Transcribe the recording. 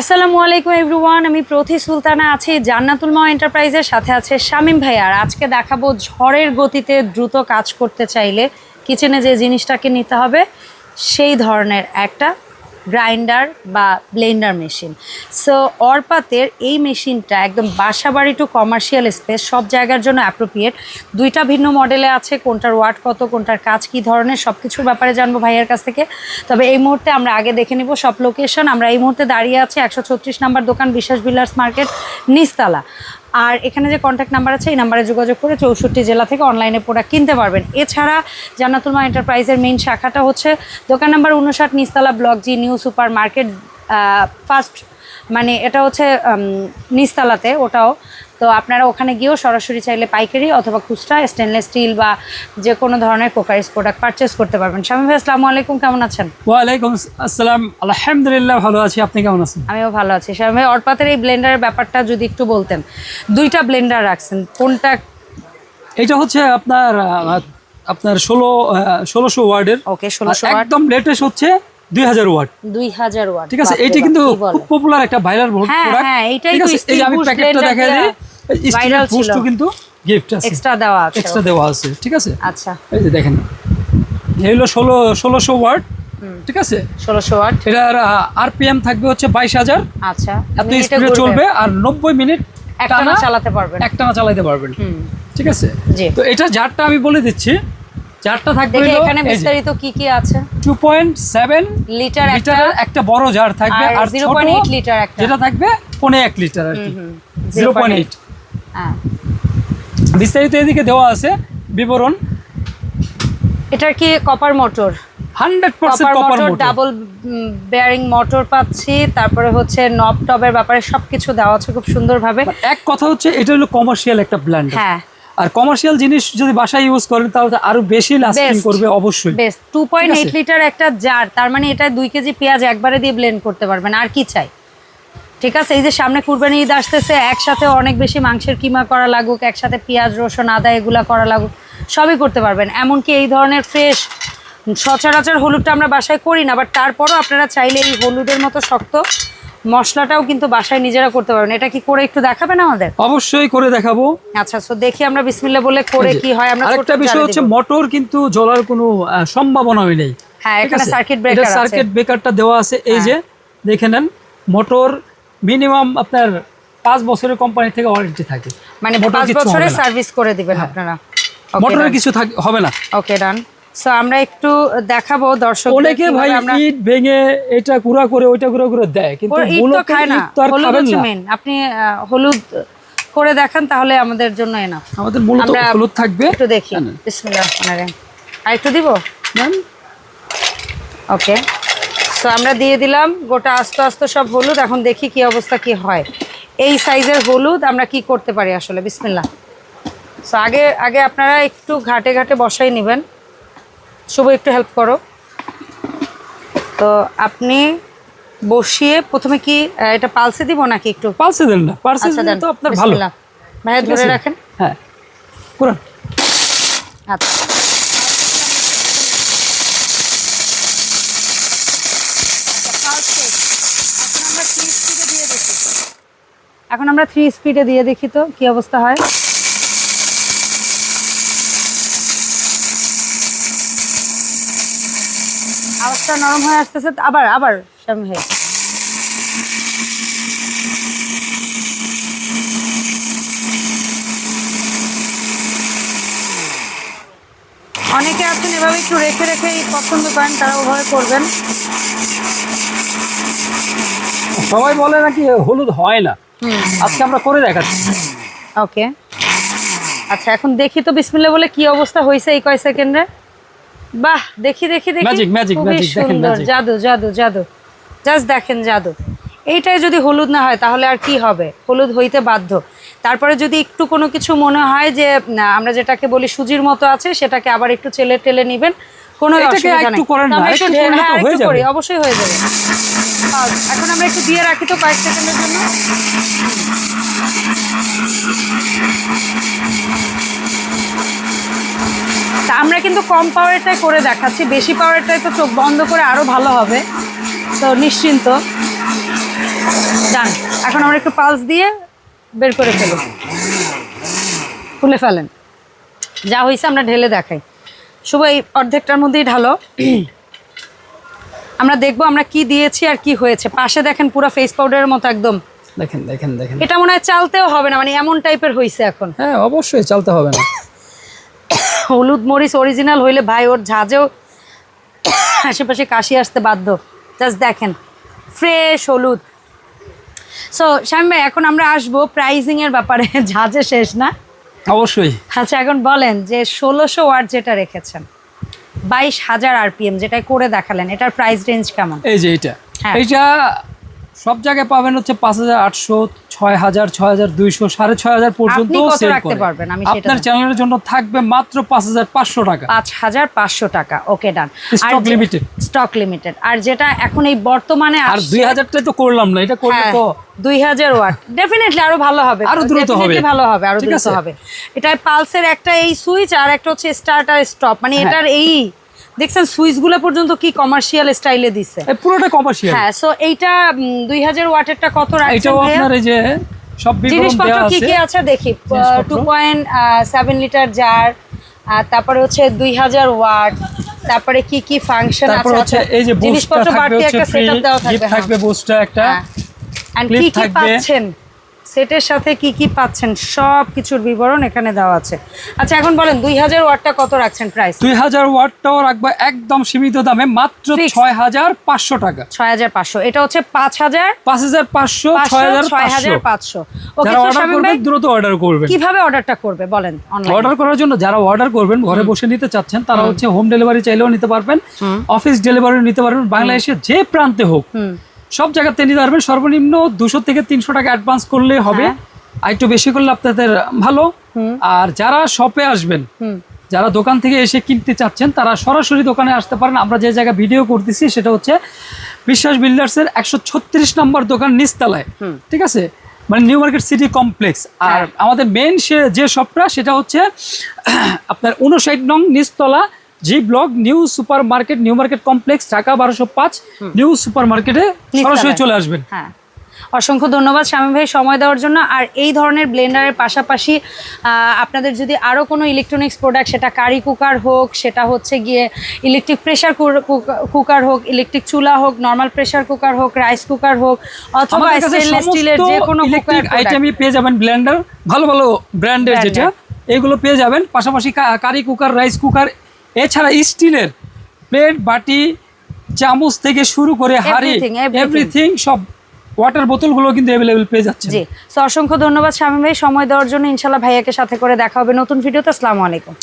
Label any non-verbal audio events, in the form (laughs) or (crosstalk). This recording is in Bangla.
আসসালামু আলাইকুম এভরিওয়ান আমি প্রথি সুলতানা আছি জান্নাতুল মা এন্টারপ্রাইজের সাথে আছে শামিম ভাই। আর আজকে দেখাবো ঝড়ের গতিতে দ্রুত কাজ করতে চাইলে কিচেনে যে জিনিসটাকে নিতে হবে, সেই ধরনের একটা গ্রাইন্ডার বা ব্লেন্ডার মেশিন। সো অর্পাতের এই মেশিনটা একদম বাসা বাড়ি টু কমার্শিয়াল স্পেস সব জায়গার জন্য অ্যাপ্রোপ্রিয়েট দুইটা ভিন্ন মডেলে আছে, কোনটার ওয়াট কত, কোনটার কাজ কী ধরনের সব কিছুর ব্যাপারে জানব ভাইয়ের কাছ থেকে। তবে এই মুহূর্তে আমরা আগে দেখে নিব সব লোকেশন আমরা এই মুহূর্তে দাঁড়িয়ে আছি একশো ছত্রিশ নাম্বার দোকান, বিশ্বাস বিল্ডার্স মার্কেট নিস্তালা আর এখানে যে কন্ট্যাক্ট নাম্বার আছে, এই নাম্বারে যোগাযোগ করে চৌষট্টি জেলা থেকে অনলাইনে প্রোডাক্ট কিনতে পারবেন। এছাড়া জান্নাতুলমা এন্টারপ্রাইজের মেইন শাখাটা হচ্ছে দোকান নাম্বার উনষাট নিস্তালা block G new super market first মানে এটা হচ্ছে নিস্তালাতে ওটাও। তো আপনারা ওখানে গিয়েও সরাসরি চাইলে পাইকারি অথবা খুচরা স্টেনলেস স্টিল বা যে কোনো ধরনের কোকারিস প্রোডাক্ট পারচেস করতে পারবেন। স্বামী ভাই আসসালামু আলাইকুম কেমন আছেন? ওয়ালাইকুম আসসালাম। আলহামদুলিল্লাহ ভালো আছি আপনি কেমন আছেন? আমিও ভালো আছি। স্বামী ভাই অরপাতের এই ব্লেন্ডারের ব্যাপারটা যদি একটু বলতেন দুইটা ব্লেন্ডার রাখছেন কোনটা? এটা হচ্ছে আপনার আপনার ষোলো ষোলোশো ওয়ার্ডের ওকে ষোলোশো একদম লেটেস্ট হচ্ছে দুই হাজার ওয়ার্ড। দুই হাজার ওয়াট ঠিক আছে? বাপ, কিন্তু খুব পপুলার একটা ভাইরাল হ্যাঁ, হ্যাঁ, এইটাই তো আমি প্যাকেটটা blender viral ছিল। কিন্তু গিফট আছে। এক্সট্রা দেওয়া আছে এক্সট্রা দেওয়া আছে ঠিক আছে? আচ্ছা। এই যে দেখেন। এই হলো ষোলো ষোলোশো ওয়ার্ড ঠিক আছে? ষোলোশো ওয়াট। এটার আরপিএম থাকবে হচ্ছে বাইশ হাজার। আচ্ছা এত স্পিডে চলবে আর নব্বই মিনিট একটানা টানা চালাতে পারবেন। একটানা চালাতে পারবেন। ঠিক আছে? জি। তো এটা জারটা আমি বলে দিচ্ছি। জারটা থাকবে এখানে বিস্তারিত কি কি আছে। টু পয়েন্ট সেভেন লিটার একটা একটা বড় জার থাকবে আর আর জিরো ছোট পয়েন্ট এইট লিটার একটা। যেটা থাকবে পনে এক লিটার আর কি। জিরো পয়েন্ট এইট হ্যাঁ বিস্তারিত এদিকে দেওয়া আছে বিবরণ। এটার কি copper motor hundred percent copper motor double bearing motor পাচ্ছি তারপরে হচ্ছে নব টবের ব্যাপারে সবকিছু দেওয়া আছে খুব সুন্দরভাবে। এক কথা হচ্ছে এটা হলো কমার্শিয়াল একটা ব্ল্যান্ড হ্যাঁ। আর কমার্শিয়াল জিনিস যদি বাসায় ইউজ করেন তাহলে আরও বেশি লাস্টিং করবে অবশ্যই। বেশ টু পয়েন্ট এইট লিটার একটা জার তার মানে এটা দুই কেজি পেঁয়াজ একবারে দিয়ে ব্লেন্ড করতে পারবেন আর কি চাই? ঠিক আছে? এই যে সামনে কুরবানি ঈদ আসতেছে একসাথে অনেক বেশি মাংসের কিমা করা লাগুক একসাথে পেঁয়াজ রসুন আদা এগুলা করা লাগুক সবই করতে পারবেন। এমনকি এই ধরনের ফ্রেশ সচরাচর হলুদটা আমরা বাসায় করি না বাট তারপরও আপনারা চাইলে এই হলুদের মতো শক্ত মশলাটাও কিন্তু বাসায় নিজেরা করতে পারবেন। এটা কি করে একটু দেখাবেন আমাদের? অবশ্যই করে দেখাবো। আচ্ছা সো দেখি আমরা বিসমিল্লা বলে করে কি হয় আমরা আরেকটা বিষয় হচ্ছে। মোটর কিন্তু জ্বলার কোনো সম্ভাবনাই নেই। হ্যাঁ এখানে সার্কিট ব্রেকার আছে। সার্কিট ব্রেকারটা দেওয়া আছে। এই যে দেখে নেন মোটর মিনিমাম আপনার পাঁচ বছরের কোম্পানি থেকে ওয়ারেন্টি থাকে। মানে পাঁচ বছরের সার্ভিস করে দিবেন আপনারা। মোটরের কিছু হবে না। ওকে ডান সো আমরা একটু দেখাবো দর্শক অনেকে ভাই ইট ভেঙে এটা গুঁড়া করে ওইটা গুঁড়া করে দেয় কিন্তু ইট তো খায় না। হলুদ মেন আপনি হলুদ করে দেখান তাহলে আমাদের জন্য এনা আমাদের মূলত হলুদ থাকবে। একটু দেখি। বিসমিল্লাহ। আর একটু দিব। ওকে সো আমরা দিয়ে দিলাম গোটা আস্তে আস্তে সব হলুদ এখন দেখি কি অবস্থা কি হয়। এই সাইজের হলুদ আমরা কি করতে পারি আসলে? বিসমিল্লাহ। সো আগে আগে আপনারা একটু ঘাটে ঘাটে বসাই নেবেন। শুভ একটু হেল্প করো। তো আপনি বসিয়ে প্রথমে কি এটা পালসে দিব নাকি একটু? পালসে দেন না পালসে আচ্ছা দেন তো আপনার ভালো। ভাইয়া ধরে রাখেন। হ্যাঁ পুরান। আচ্ছা। এখন আমরা থ্রি স্পিডে দিয়ে দেখি তো কি অবস্থা হয়। আওয়াজটা নরম হয়ে আসতেছে আবার আবার ভাই অনেকে আছেন এভাবে একটু রেখে রেখে পছন্দ করেন, তারা ওভাবে করবেন। সবাই বলে নাকি হলুদ হয় না। আজকে আমরা করে দেখাচ্ছি। ওকে। আচ্ছা এখন দেখি তো বিসমিল্লা বলে কি অবস্থা হয়েছে এই কয় সেকেন্ডে। বাহ দেখি দেখি দেখি। Magic, magic, খুবই দেখেন সুন্দর। জাদু জাদু জাদু। জাস্ট দেখেন জাদু। এইটাই যদি হলুদ না হয় তাহলে আর কি হবে? হলুদ হইতে বাধ্য। তারপরে যদি একটু কোনো কিছু মনে হয় যে আমরা যেটাকে বলি সুজির মতো আছে সেটাকে আবার একটু চেলে টেলে নেবেন। কোনো অসুবিধা একটু করেন না, একটু হ্যাঁ, হয়ে যাবে। অবশ্যই হয়ে যাবে। এখন আমরা একটু দিয়ে রাখি তো কয়েক সেকেন্ডের জন্য। তা আমরা কিন্তু কম পাওয়ারটাই করে দেখাচ্ছি বেশি পাওয়ারটাই তো চোখ বন্ধ করে আরও ভালো হবে। তো নিশ্চিন্ত। ডান এখন আমরা একটু পালস দিয়ে বের করে ফেলুন খুলে ফেলেন। যা হয়েছে আমরা ঢেলে দেখাই। শুভ এই অর্ধেকটার মধ্যেই ঢালো। (clears throat) আমরা দেখব আমরা কি দিয়েছি আর কি হয়েছে। পাশে দেখেন পুরো ফেস পাউডারের মতো একদম। দেখেন দেখেন দেখেন। এটা মনে হয় চালতেও হবে না মানে এমন টাইপের হয়েছে এখন। হ্যাঁ অবশ্যই চালতে হবে না। (clears throat) হলুদ মরিচ অরিজিনাল হইলে ভাই ওর ঝাঁজেও (clears throat) আশেপাশে কাশি আসতে বাধ্য। জাস্ট দেখেন ফ্রেশ হলুদ। সো ভাই এখন আমরা আসব প্রাইজিংয়ের ব্যাপারে। (laughs) ঝাঁজে শেষ না। অবশ্যই। আচ্ছা এখন বলেন যে ষোলোশো ওয়াট যেটা রেখেছেন বাইশ হাজার আরপিএম যেটা করে দেখালেন এটার প্রাইস রেঞ্জ কেমন? এই যে এটা হ্যাঁ। এইটা সব জায়গায় পাবেন হচ্ছে পাঁচ হাজার আটশো ছয় হাজার ছয় হাজার দুইশো সাড়ে ছয় হাজার পর্যন্ত? আপনার চ্যানেলের জন্য থাকবে মাত্র পাঁচ হাজার পাঁচশো টাকা। পাঁচ হাজার পাঁচশো টাকা। Okay done Stock limited। Stock limited আর যেটা এখন এই বর্তমানে আর দুই হাজারটাই তো করলাম না এটা করলে হ্যাঁ, তো দুই হাজার ওয়াট ডেফিনেটলি আরও ভালো হবে। আরও দ্রুত হবে। ভালো হবে আরও দ্রুত হবে। এটা পালসের একটা এই সুইচ আর একটা হচ্ছে স্টার্ট আর স্টপ মানে হ্যাঁ। এটার এই দেখছেন সুইচগুলো পর্যন্ত কি কমার্শিয়াল স্টাইলে দিছে? পুরোটা কমার্শিয়াল হ্যাঁ সো এইটা দুই হাজার ওয়াটেরটা কত রাখছেন এটাও আপনার এই যে সব জিনিসপত্র কি কি আছে? দেখি জিনিসপত্র। Two point seven litre jar তারপরে হচ্ছে দুই হাজার ওয়াট তারপরে কি কি ফাংশন তারপর আছে হচ্ছে আচ্ছা, এই যে জিনিসপত্র বাড়তি একটা সেটআপ দেওয়া থাকবে থাকবে বুস্টার একটা। অ্যান্ড clip কি কি। পাচ্ছেন? সেটের সাথে কি কি পাচ্ছেন সব কিছুর বিবরণ এখানে দেওয়া আছে। আচ্ছা এখন বলেন দুই হাজার ওয়াটটা কত রাখছেন প্রাইস দুই হাজার ওয়াটটাও রাখব একদম সীমিত দামে মাত্র ছয় হাজার পাঁচশো টাকা। ছয় হাজার পাঁচশো। এটা হচ্ছে পাঁচ হাজার পাঁচ হাজার পাঁচশো ছয় হাজার ছয় হাজার পাঁচশো। দ্রুত অর্ডার করবেন। কীভাবে অর্ডারটা করবে বলেন অর্ডার করার জন্য যারা অর্ডার করবেন ঘরে বসে নিতে চাচ্ছেন তারা হচ্ছে হোম ডেলিভারি চাইলেও নিতে পারবেন অফিস ডেলিভারি নিতে পারবেন বাংলাদেশের যে প্রান্তে হোক। সব জায়গাতে নিতে পারবেন। সর্বনিম্ন দুশো থেকে তিনশো টাকা অ্যাডভান্স করলে হবে। হ্যাঁ। আর একটু বেশি করলে আপনাদের ভালো। আর যারা শপে আসবেন যারা দোকান থেকে এসে কিনতে চাচ্ছেন তারা সরাসরি দোকানে আসতে পারেন। আমরা যে জায়গায় ভিডিও করতেছি সেটা হচ্ছে বিশ্বাস বিল্ডার্সের একশো ছত্রিশ নম্বর দোকান নিচতলায়। ঠিক আছে? মানে নিউ মার্কেট সিটি কমপ্লেক্স আর হ্যাঁ। আমাদের মেন যে শপটা সেটা হচ্ছে (clears throat) আপনার উনষাট নং নিচতলা G block New Super Market New Market Complex Dhaka বারোশো পাঁচ নিউ সুপার মার্কেটে সরাসরি চলে আসবেন। হ্যাঁ। অসংখ্য ধন্যবাদ স্বামী ভাই সময় দেওয়ার জন্য। আর এই ধরনের ব্লেন্ডারের পাশাপাশি আপনাদের যদি আরও কোনো ইলেকট্রনিক্স প্রোডাক্ট সেটা কারি কুকার হোক সেটা হচ্ছে গিয়ে ইলেকট্রিক প্রেশার কুকার হোক ইলেকট্রিক চুলা হোক নর্মাল প্রেশার কুকার হোক রাইস কুকার হোক অথবা স্টেনলেস স্টিলের যে কোনো কুকার আইটেমই পেয়ে যাবেন ব্লেন্ডার ভালো ভালো ব্র্যান্ডের যেটা এগুলো পেয়ে যাবেন। পাশাপাশি কারি কুকার রাইস কুকার এছাড়া স্টিলের প্লেট বাটি চামচ থেকে শুরু করে হাড়ি. এভরিথিং সব ওয়াটার বোতলগুলো কিন্তু অ্যাভেলেবেল পেয়ে যাচ্ছে জি তো অসংখ্য ধন্যবাদ স্বামী ভাই। সময় দেওয়ার জন্য ইনশাল্লাহ ভাইয়াকে সাথে করে দেখা হবে নতুন ভিডিওতে। আসসালামু আলাইকুম।